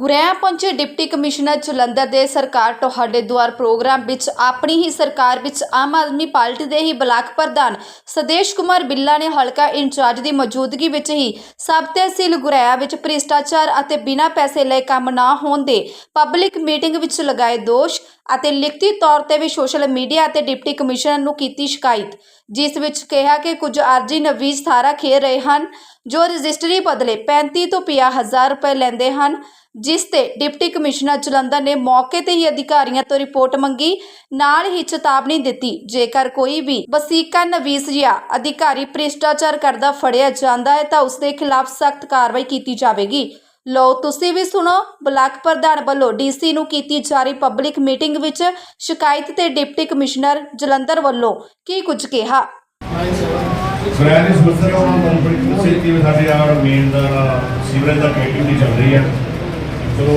ਗੁਰੇਆ ਪਹੁੰਚੇ deputy commissioner Jalandhar ਦੇ ਸਰਕਾਰ ਤੁਹਾਡੇ ਦੁਆਰ ਪ੍ਰੋਗਰਾਮ ਵਿੱਚ ਆਪਣੀ ਹੀ ਸਰਕਾਰ ਵਿੱਚ ਆਮ ਆਦਮੀ ਪਾਰਟੀ ਦੇ ਹੀ ਬਲਾਕ ਪ੍ਰਧਾਨ ਸਦੇਸ਼ ਕੁਮਾਰ ਬਿੱਲਾ ਨੇ ਹਲਕਾ ਇੰਚਾਰਜ ਦੀ ਮੌਜੂਦਗੀ ਵਿੱਚ ਹੀ ਸਬ ਤਹਿਸੀਲ ਗੁਰੇਆ ਵਿੱਚ ਭ੍ਰਿਸ਼ਟਾਚਾਰ ਅਤੇ ਬਿਨਾਂ ਪੈਸੇ ਲਏ ਕੰਮ ਨਾ ਹੋਣ ਦੇ ਪਬਲਿਕ ਮੀਟਿੰਗ ਵਿੱਚ ਲਗਾਏ ਦੋਸ਼। ਅਤੇ ਲਿਖਤੀ ਤੌਰ ਤੇ ਵੀ ਸੋਸ਼ਲ ਮੀਡੀਆ ਅਤੇ ਡਿਪਟੀ ਕਮਿਸ਼ਨਰ ਨੂੰ ਕੀਤੀ ਸ਼ਿਕਾਇਤ, ਜਿਸ ਵਿੱਚ ਕਿਹਾ ਕਿ ਕੁਝ ਅਰਜੀ ਨਵੀਜ਼ ਥਾਰਾ ਖੇਰ ਰਹੇ ਹਨ, ਜੋ ਰਜਿਸਟਰੀ ਬਦਲੇ 35 ਤੋਂ 50 ਹਜ਼ਾਰ ਰੁਪਏ ਲੈਂਦੇ ਹਨ, ਜਿਸ ਤੇ ਡਿਪਟੀ ਕਮਿਸ਼ਨਰ ਜਲੰਧਰ ਨੇ ਮੌਕੇ ਤੇ ਹੀ ਅਧਿਕਾਰੀਆਂ ਤੋਂ ਰਿਪੋਰਟ ਮੰਗੀ, ਨਾਲ ਹੀ ਚੇਤਾਵਨੀ ਦਿੱਤੀ, ਜੇਕਰ ਕੋਈ ਵੀ ਵਸੀਕਾ ਨਵੀਸ ਜਾਂ ਅਧਿਕਾਰੀ ਭ੍ਰਿਸ਼ਟਾਚਾਰ ਕਰਦਾ ਫੜਿਆ ਜਾਂਦਾ ਹੈ ਤਾਂ ਉਸ ਦੇ ਖਿਲਾਫ ਸਖਤ ਕਾਰਵਾਈ ਕੀਤੀ ਜਾਵੇਗੀ। ਲੋ ਤੁਸੀਂ ਵੀ ਸੁਣੋ ਬਲਾਕ ਪ੍ਰਧਾਨ ਵੱਲੋਂ ਡੀਸੀ ਨੂੰ ਕੀਤੀ ਜਾ ਰਹੀ ਪਬਲਿਕ ਮੀਟਿੰਗ ਵਿੱਚ ਸ਼ਿਕਾਇਤ ਤੇ ਡਿਪਟੀ ਕਮਿਸ਼ਨਰ ਜਲੰਧਰ ਵੱਲੋਂ ਕੀ ਕੁਝ ਕਿਹਾ? ਬ੍ਰਾਂਡ ਇਸ ਗੁਰਦਰ ਉਹਨਾਂ ਨੂੰ ਬੜੀ ਦੱਸੇ ਕਿ ਵੀ ਸਾਡੇ ਆ ਮੇਨ ਦਾ ਸੀਵਰੇਜ ਦਾ ਐਕਟੀਵਿਟੀ ਚੱਲ ਰਹੀ ਹੈ। ਚਲੋ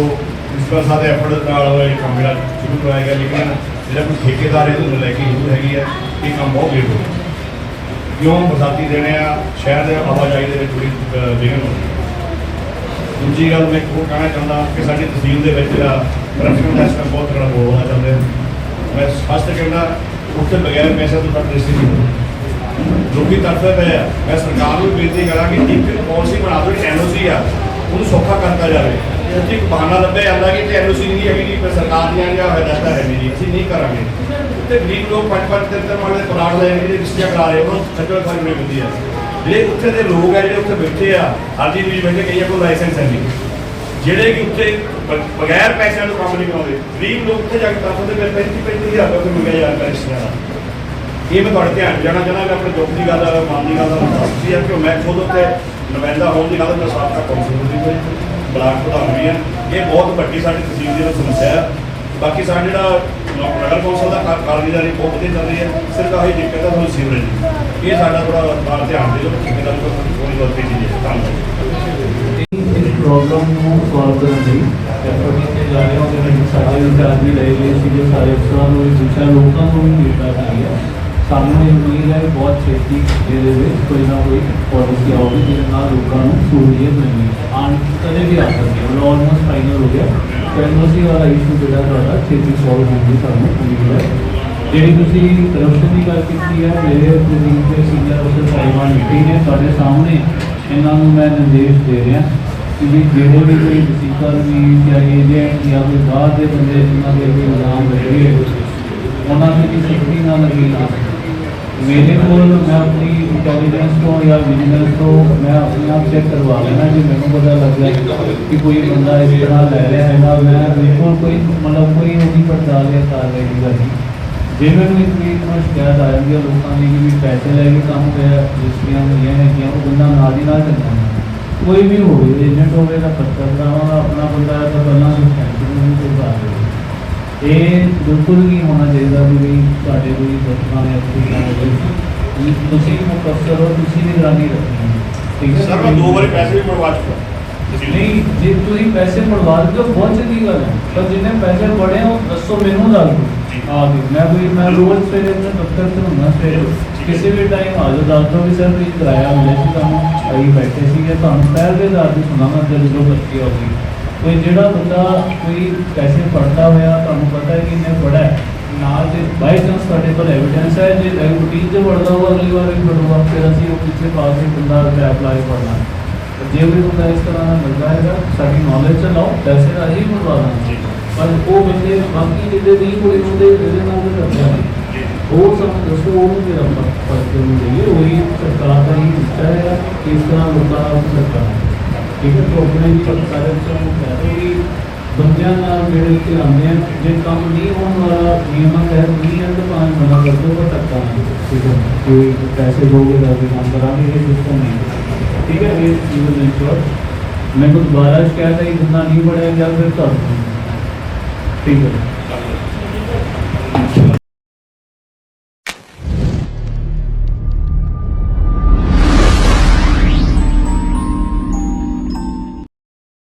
ਇਸ ਵਾਰ ਸਾਡੇ ਐਫਰਟ ਨਾਲ ਇਹ ਕੰਮ ਜਿਹੜਾ ਸ਼ੁਰੂ ਕਰਾਇਆ ਗਿਆ ਲੇਕਿਨ ਜਿਹੜਾ ਕੋਈ ਠੇਕੇਦਾਰ ਇਹਦੇ ਨੂੰ ਲੈ ਕੇ ਸ਼ੁਰੂ ਹੈਗੀ ਹੈ ਇਹ ਕੰਮ ਬਹੁਤ ਲੇਟ ਹੋ। ਗਿਆ ਕਿਉਂ ਬਰਸਾਤੀ ਦੇਣੇ ਆ ਸ਼ਹਿਰ ਦੇ ਆਵਾਜਾਈ ਦੇ ਵਿੱਚ ਬੜੀ ਅਹ, ਵਿਘਨ ਹੋ ਰਹੀ ਹੈ ਦੂਜੀ ਗੱਲ ਮੈਂ ਉਹ ਕਹਿਣਾ ਚਾਹੁੰਦਾ ਕਿ ਸਾਡੀ ਤਹਿਸੀਲ ਦੇ ਵਿੱਚ ਜਿਹੜਾ ਕਰਪਸ਼ਨ ਦਾ ਸਿਸਟਮ ਬਹੁਤ ਤਗੜਾ ਹੋਣਾ ਚਾਹੁੰਦੇ ਮੈਂ ਸਪਸ਼ਟ ਕਹਿੰਦਾ ਉੱਥੇ ਬਗੈਰ ਪੈਸੇ ਤੋਂ ਸਾਡਾ ਦ੍ਰਿਸ਼ਟੀ ਨਹੀਂ ਲੋਕੀ ਤੜਫਦੇ ਪਏ ਆ। ਮੈਂ ਸਰਕਾਰ ਨੂੰ ਬੇਨਤੀ ਕਰਾਂਗੀ ਕਿ ਇੱਕ ਪਾਲਿਸੀ ਬਣਾ ਦਿਓ ਜਿਹੜੀ ਐਨਓਸੀ ਆ। ਉਹਨੂੰ ਸੌਖਾ ਕਰਤਾ ਜਾਵੇ। ਉੱਥੇ ਇੱਕ ਬਹਾਨਾ ਲੱਭਿਆ ਜਾਂਦਾ ਕਿ ਤੇ ਐਨਓਸੀ ਨਹੀਂ ਹੈਗੀ ਜੀ ਸਰਕਾਰ ਦੀਆਂ ਜਾਂ ਹਦਾਇਤਾਂ ਹੈ ਨਹੀਂ ਜੀ, ਅਸੀਂ ਨਹੀਂ ਕਰਾਂਗੇ। ਤੇ ਗਰੀਬ ਲੋਕ ਪੰਜ ਪੰਜ ਤਿੰਨ ਤਿੰਨ ਵਾਲੇ ਪਲਾਟ ਲੈ ਕੇ ਰਿਸ਼ਤੀਆਂ ਕਰਾ ਰਹੇ ਉਹਨਾਂ ਨੂੰ ਸੱਜਣ ਖਾਲੀ ਨਹੀਂ ਮਿਲਦੀ ਆ। ਜਿਹੜੇ ਉੱਥੇ ਦੇ ਲੋਕ ਆ, ਜਿਹੜੇ ਉੱਥੇ ਬੈਠੇ ਆ ਅੱਜ ਵੀ ਬੈਠੇ ਕਈਆਂ ਕੋਲ ਲਾਇਸੈਂਸ ਹੈ ਨਹੀਂ। ਜਿਹੜੇ ਕਿ ਉੱਥੇ ਬਗੈਰ ਪੈਸਿਆਂ ਤੋਂ ਕੰਮ ਨਹੀਂ ਕਰਾਉਂਦੇ, ਗਰੀਬ ਲੋਕ ਉੱਥੇ ਜਾ ਕੇ ਤਰਸਦੇ ਪਏ ਪੈਂਤੀ ਪੈਂਤੀ ਹਜ਼ਾਰ ਰੁਪਏ ਮੰਗਿਆ ਜਾ ਰਿਹਾ ਦਾ ਇਹ ਮੈਂ ਤੁਹਾਡੇ ਧਿਆਨ 'ਚ ਜਾਣਾ ਚਾਹੁੰਦਾ ਕਿ ਆਪਣੇ ਦੁੱਖ ਦੀ ਗੱਲ ਮਨ ਦੀ ਗੱਲ ਦਾ ਦੱਸਦੀ ਆ ਕਿ ਮੈਂ ਖੁਦ ਉੱਥੇ ਨੁਮਾਇੰਦਾ ਹੋਣ ਦੀ ਗੱਲ ਮੈਂ ਸਾਬਕਾ ਕੌਂਸਲਰ ਵੀ ਬਲਾਕ ਪ੍ਰਧਾਨ ਵੀ ਹਾਂ ਇਹ ਬਹੁਤ ਵੱਡੀ ਸਾਡੀ ਤਹਿਸੀਲ ਦੀ ਸਮੱਸਿਆ ਹੈ ਬਾਕੀ ਸਾਡਾ ਜਿਹੜਾ ਨ- ਨਗਰ ਕੌਂਸਲ ਦਾ ਕਾਰਗੁਜ਼ਾਰੀ ਬਹੁਤ ਵਧੀਆ ਚੱਲ ਰਹੀ ਹੈ। ਸਿਰਫ ਆਹੀ ਦਿੱਕਤ ਹੈ, ਤੁਹਾਨੂੰ ਸੀਵਰੇਜ ਇਹ ਸਾਡਾ ਥੋੜਾ ਬਾਹਰ ਧਿਆਨ ਦਿਓ ਕਿ ਗੱਲ ਕੋਈ ਬਹੁਤ ਤੇਜ਼ੀ ਹੈ ਧੰਨਵਾਦ। ਇਸ ਪ੍ਰੋਬਲਮ ਨੂੰ ਸੋਲਵ ਕਰਨ ਲਈ ਐਫਰਟ ਕੀਤੇ ਜਾ ਰਹੇ ਉਹਦੇ ਵਿੱਚ ਸਾਡੇ ਵਿਚਾਰ ਵੀ ਲਏ ਗਏ ਸੀਗੇ ਸਾਰੇ ਅਫਸਰਾਂ ਨੂੰ ਵੀ ਪੁੱਛਿਆ ਲੋਕਾਂ ਨੂੰ ਵੀ ਫੀਡਬੈਕ ਆਈ ਸਾਨੂੰ ਇਹ ਉਮੀਦ ਹੈ ਕਿ ਬਹੁਤ ਛੇਤੀ ਇਹਦੇ ਵਿੱਚ ਕੋਈ ਨਾ ਕੋਈ ਪਾਲਿਸੀ ਆਉਗੀ ਜਿਹਦੇ ਨਾਲ ਲੋਕਾਂ ਨੂੰ ਸਹੂਲੀਅਤ ਮਿਲੇਗੀ ਆਨ ਕਦੇ ਵੀ ਆ ਸਕਦੀ ਹੈ ਮਤਲਬ ਆਲਮੋਸਟ ਫਾਈਨਲ ਹੋ ਗਿਆ ਪੈਨੋਸੀ ਵਾਲਾ ਇਸ਼ੂ ਜਿਹੜਾ ਤੁਹਾਡਾ ਛੇਤੀ ਸੋਲਵ ਹੋਣ ਦੀ ਸਾਨੂੰ ਉਮੀਦ ਹੈ ਜਿਹੜੀ ਤੁਸੀਂ ਕਰਪਸ਼ਨ ਦੀ ਗੱਲ ਕੀਤੀ ਹੈ ਮੇਰੇ ਤੁਸੀਂ ਦੇ ਸੀਨੀਅਰ ਅਫਸਰ ਸਾਹਿਬਾਨ ਮੀਟਿੰਗ ਨੇ ਤੁਹਾਡੇ ਸਾਹਮਣੇ ਇਹਨਾਂ ਨੂੰ ਮੈਂ ਨਿਰਦੇਸ਼ ਦੇ ਰਿਹਾ ਕਿ ਵੀ ਜਿਹੜੇ ਵੀ ਕੋਈ ਵਸੀਕਰ ਵੀ ਜਾਂ ਏਜੰਟ ਜਾਂ ਕੋਈ ਬਾਹਰ ਦੇ ਬੰਦੇ ਜਿਨ੍ਹਾਂ ਦੇ ਕੋਈ ਇਲਜ਼ਾਮ ਲੱਗੇ ਉਹਨਾਂ ਨੂੰ ਵੀ ਸਖਤੀ ਨਾਲ ਲੱਗੀ ਮੇਰੇ ਕੋਲ ਮੈਂ ਆਪਣੀ ਇੰਟੈਲੀਜੈਂਸ ਤੋਂ ਜਾਂ ਵਿਜੀਲੈਂਸ ਤੋਂ ਮੈਂ ਆਪਣੇ ਆਪ ਚੈੱਕ ਕਰਵਾ ਲੈਣਾ ਜੇ, ਮੈਨੂੰ ਪਤਾ ਲੱਗਦਾ ਕਿ ਕੋਈ ਬੰਦਾ ਇਸ ਤਰ੍ਹਾਂ ਲੈ ਰਿਹਾ ਹੈਗਾ ਮੈਂ ਬਿਲਕੁਲ ਕੋਈ ਮਤਲਬ ਕੋਈ ਉਹਦੀ ਪੜਤਾਲ ਜਾਂ ਕਾਰਵਾਈ ਨਹੀਂ ਕਰਨੀ। ਜੇ ਮੈਨੂੰ ਇਸ ਵੀ ਕੋਈ ਸ਼ਿਕਾਇਤ ਆ ਜਾਂਦੀ ਹੈ, ਲੋਕਾਂ ਦੀ ਕਿ ਵੀ ਪੈਸੇ ਲੈ ਕੇ ਕੰਮ ਹੋਇਆ ਰਜਿਸਟਰੀਆਂ ਹੋਈਆਂ ਨੇ ਕਿ ਉਹ ਬੰਦਾ ਨਾਲ ਦੀ ਨਾਲ ਚੱਲਦਾ ਕੋਈ ਵੀ ਹੋਵੇ ਏਜੰਟ ਹੋਵੇ ਤਾਂ ਪੱਤਰ ਆਪਣਾ ਬੰਦਾ ਹੈ ਤਾਂ ਪਹਿਲਾਂ ਹੀ ਸੈਂਟਰ ਨੂੰ ਕੋਈ ਬਾਤ ਨਹੀਂ ਇਹ ਬਿਲਕੁਲ ਨਹੀਂ ਹੋਣਾ ਚਾਹੀਦਾ ਵੀ ਵੀ ਤੁਹਾਡੇ ਕੋਈ ਦਰਸ਼ਕਾਂ ਨੇ ਅੱਛੀ ਨਾ ਹੋਵੇ। ਤੁਸੀਂ ਮੁਕੱਸਰ ਹੋ ਤੁਸੀਂ ਨਿਗਰਾਨੀ ਰੱਖਣੀ ਹੈ ਠੀਕ ਹੈ ਸਰ ਮੈਂ ਦੋ ਵਾਰੀ ਪੈਸੇ ਵੀ ਮੜਵਾ ਚੁੱਕਾ। ਨਹੀਂ ਜੇ ਤੁਸੀਂ ਪੈਸੇ ਮੜਵਾ ਦਿਓ ਤਾਂ ਬਹੁਤ ਚੰਗੀ ਗੱਲ ਹੈ। ਪਰ ਜਿੰਨੇ ਪੈਸੇ ਬੜੇ ਉਹ ਦੱਸੋ ਮੈਨੂੰ ਦੱਸ ਦਿਓ। ਆ ਕੇ ਮੈਂ ਕੋਈ ਮੈਂ ਰੋਜ਼ ਸਵੇਰੇ ਆਪਣੇ ਦਫ਼ਤਰ ਤੇ ਹੁੰਦਾ ਸਵੇਰੇ। ਕਿਸੇ ਵੀ ਟਾਈਮ ਆ ਜਾਓ ਦੱਸ ਦਿਓ ਵੀ ਸਰ ਤੁਸੀਂ ਕਿਰਾਇਆ ਮਿਲਿਆ ਸੀ ਤੁਹਾਨੂੰ ਅਸੀਂ ਬੈਠੇ ਸੀਗੇ ਤੁਹਾਨੂੰ ਪਹਿਲ ਦੇ ਆਧਾਰ ਤੇ ਸੁਣਾਵਾਂ ਜਦੋਂ ਬੱਚੀ ਆਉਗੀ ਕੋਈ ਜਿਹੜਾ ਬੰਦਾ ਕੋਈ ਪੈਸੇ ਫੜਦਾ ਹੋਇਆ, ਤੁਹਾਨੂੰ ਪਤਾ ਹੈ ਕਿ ਇਹਨੇ ਫੜਾ ਹੈ, ਨਾਲ ਜੇ ਬਾਈ ਚਾਂਸ ਤੁਹਾਡੇ ਕੋਲ ਐਵੀਡੈਂਸ ਹੈ, ਜੇ ਰੂਟੀਨ ਤੇ ਫੜਦਾ ਹੋਊ, ਅਗਲੀ ਵਾਰ ਵੀ ਫੜੂਗਾ, ਫਿਰ ਅਸੀਂ ਉਹ ਪਿੱਛੇ ਪਾਸ ਹੀ ਬੰਦਾ ਤੇ ਲਾ ਕੇ ਤੇ ਜੇ ਵੀ ਬੰਦਾ ਇਸ ਤਰ੍ਹਾਂ ਦਾ ਮਿਲਦਾ ਹੈਗਾ, ਸਾਡੀ ਨੌਲੇਜ ਚ ਲਾਓ, ਪੈਸੇ ਦਾ ਹੀ ਮਰਵਾ ਦਾਂਗੇ ਪਰ ਉਹ ਬੰਦੇ, ਬਾਕੀ ਜਿਹੜੇ ਨਹੀਂ ਕੋਈ ਉਹਦੇ ਇਹਦੇ ਨਾਲ ਵੀ ਕਰਦੇ ਨੇ ਉਹ ਸਭ ਦੱਸੋ ਉਹਨੂੰ ਜਿਹੜਾ ਫ਼ਰਕ ਨੂੰ ਦੇਈਏ, ਉਹੀ ਸਰਕਾਰ ਦਾ ਹੀ ਹਿੱਸਾ ਹੈ ਕਿ ਇਸ ਤਰ੍ਹਾਂ ਲੋਕਾਂ ਨਾਲ ਸਰਕਾਰ ਇੱਕ ਪ੍ਰੋਬਲਮ ਦੀ ਸਰਕਾਰ ਨੂੰ ਕਹਿੰਦੇ ਵੀ ਬੰਦਿਆਂ ਨਾਲ ਜਿਹੜੇ ਕਿ ਆਉਂਦੇ ਆ, ਜੇ ਕੰਮ ਨਹੀਂ ਹੋਣ ਵਾਲਾ, ਨਿਯਮਾਂ ਕਹਿ ਨਹੀਂ ਹੈ ਤਾਂ ਪਾਣ ਮਨਾ ਕਰ ਦੋ, ਪਰ ਧੱਕਾ ਨਹੀਂ ਠੀਕ ਹੈ। ਕੋਈ ਪੈਸੇ ਦੋਗੇ ਤਾਂ ਵੀ ਕੰਮ ਕਰਾਂਗੇ, ਇਹ ਸਿਸਟਮ ਨਹੀਂ ਠੀਕ ਹੈ, ਇਹ ਸਿਵਲ ਇੰਸ਼ੋਰ ਮੈਨੂੰ ਦੁਬਾਰਾ ਸ਼ਿਕਾਇਤ ਹੈ ਕਿ ਬੰਦਾ ਨਹੀਂ ਬੜਿਆ ਜਾਂ ਫਿਰ ਕਰ ਠੀਕ ਹੈ।